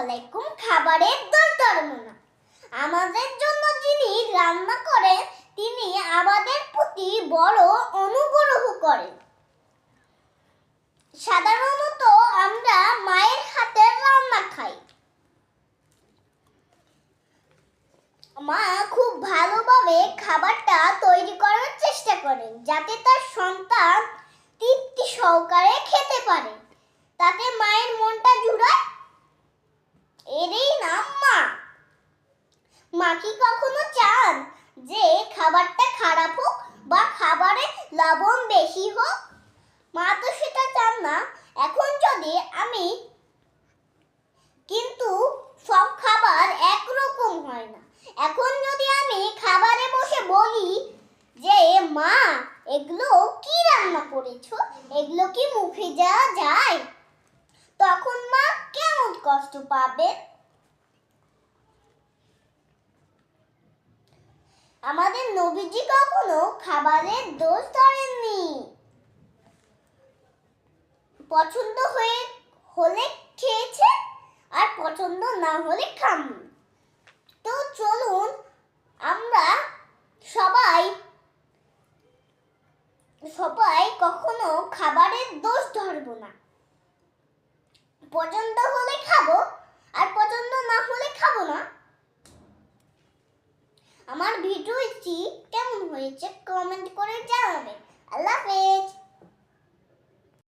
আলাইকুম খাবারের দোষ ধর্ম না? আমাদের জন্য যিনি রান্না করেন, তিনি আমাদের প্রতি বড় অনুগ্রহ করেন। সাধারণত আমরা মায়ের হাতের রান্না খাই। মা খুব ভালোভাবে খাবারটা তৈরি করার চেষ্টা করেন, যাতে তার সন্তান তৃপ্তি সহকারে খেতে পারে। তাতে মায়ের মা কি কখনো চান যে খাবারটা খারাপ হোক বা খাবারে লবণ বেশি হোক? মা তো সেটা চান না। এখন যদি আমি কিন্তু সব খাবার একরকম হয় না, এখন যদি আমি খাবারে বসে বলি যে, মা, এগুলো কি রান্না করেছ? এগুলো কি মুখে যাওয়া যায়? তখন মা কেমন কষ্ট পাবে? আমাদের নবীজি কখনো খাবারের দোষ ধরেননি। পছন্দ হয়ে, হলে খেয়েছে আর পছন্দ না হলে খাননি তো চলুন, আমরা সবাই সবাই কখনো খাবারের দোষ ধরবো না। পছন্দ হলে খাব আর পছন্দ না হলে খাব না আমার কেমন হয়েছে? কমেন্ট করে জানাবেন।